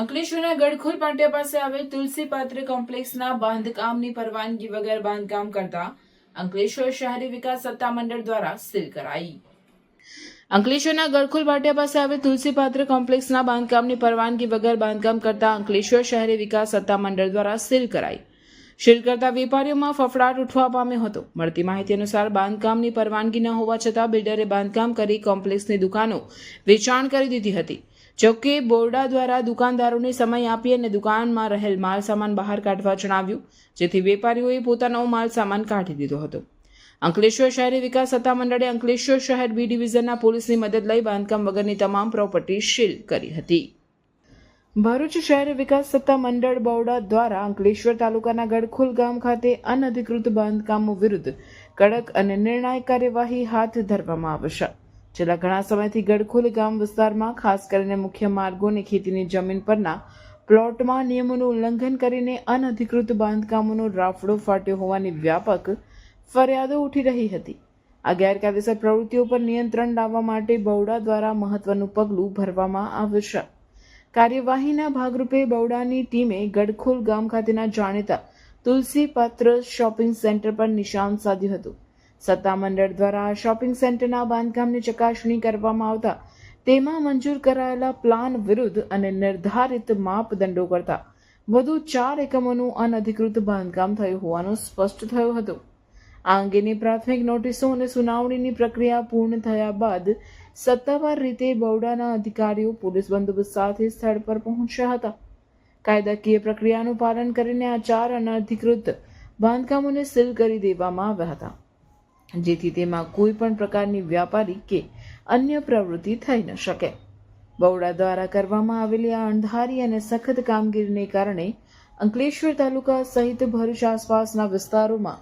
અંકલેશ્વરના ગડખોલ પાટિયા પાસે આવેલ તુલસી પાત્ર કોમ્પ્લેક્સના બાંધકામની પરવાનગી વગર બાંધકામ કરતા અંકલેશ્વર શહેરી વિકાસ સત્તામંડળ દ્વારા સીલ કરાઈ. અંકલેશ્વરના ગળખોલ પાટિયા પાસે આવેલ તુલસી પાત્ર કોમ્પ્લેક્સના બાંધકામની પરવાનગી વગર બાંધકામ કરતા અંકલેશ્વર શહેરી વિકાસ સત્તામંડળ દ્વારા સીલ કરાઈ. સીલ કરતા વેપારીઓમાં ફફડાટ ઉઠવા પામ્યો હતો. મળતી માહિતી અનુસાર બાંધકામની પરવાનગી ન હોવા છતાં બિલ્ડરે બાંધકામ કરી કોમ્પ્લેક્સની દુકાનો વેચાણ કરી દીધી હતી. જોકે બોરડા દ્વારા દુકાનદારોને સમય આપી અને દુકાનમાં રહેલ માલ સામાન બહાર કાઢવા જણાવ્યું, જેથી વેપારીઓએ પોતાનો માલ સામાન કાઢી દીધો હતો. અંકલેશ્વર શહેરી વિકાસ સત્તામંડળે અંકલેશ્વર શહેર બી ડિવિઝનના પોલીસની મદદ લઈ બાંધકામ વગરની તમામ પ્રોપર્ટી સીલ કરી હતી. ભરૂચ શહેર વિકાસ સત્તા મંડળ બરોડા દ્વારા અંકલેશ્વર તાલુકાના ગડખોલ ગામ ખાતે અનધિકૃત બાંધકામો વિરુદ્ધ કડક અને નિર્ણાયક કાર્યવાહી હાથ ધરવામાં આવશે. છેલ્લા ઘણા સમયથી ગડખોલ ગામ વિસ્તારમાં, ખાસ કરીને મુખ્ય માર્ગો અને ખેતીની જમીન પરના પ્લોટમાં નિયમોનું ઉલ્લંઘન કરીને અનધિકૃત બાંધકામોનો રાફડો ફાટ્યો હોવાની વ્યાપક ફરિયાદો ઉઠી રહી હતી. આ ગેરકાયદેસર પ્રવૃત્તિઓ પર નિયંત્રણ લાવવા માટે બવડા દ્વારા મહત્વનું પગલું ભરવામાં આવશે કાર્યવાહીના ભાગરૂપે બવડાની ટીમે ગડખોલ ગામ ખાતેના જાણીતા તુલસી પાત્ર શોપિંગ સેન્ટર પર નિશાન સાધ્યું હતું. સત્તામંડળ દ્વારા શોપિંગ સેન્ટરના બાંધકામની ચકાસણી કરવામાં આવતા, તેમાં મંજૂર કરાયેલા પ્લાન વિરુદ્ધ અને નિર્ધારિત માપદંડો કરતા વધુ ચાર એકમોનું અનધિકૃત બાંધકામ થયું હોવાનું સ્પષ્ટ થયું હતું. આ અંગેની પ્રાથમિક નોટિસો અને સુનાવણીની પ્રક્રિયા પૂર્ણ થયા બાદ સત્તાવાર રીતે બરોડાના અધિકારીઓ પોલીસ બંદોબસ્ત સાથે સ્થળ પર પહોંચ્યા હતા. કાયદાકીય પ્રક્રિયાનું પાલન કરીને આ ચાર અનધિકૃત બાંધકામોને સીલ કરી દેવામાં આવ્યા હતા. જેથી તેમાં કોઈ પણ પ્રકારની વ્યાપારી કે અન્ય પ્રવૃત્તિ થઈ ન શકે. બવડા દ્વારા કરવામાં આવેલી આ અણધારી અને સખત કામગીરીને કારણે અંકલેશ્વર તાલુકા સહિત ભરૂચ આસપાસના વિસ્તારોમાં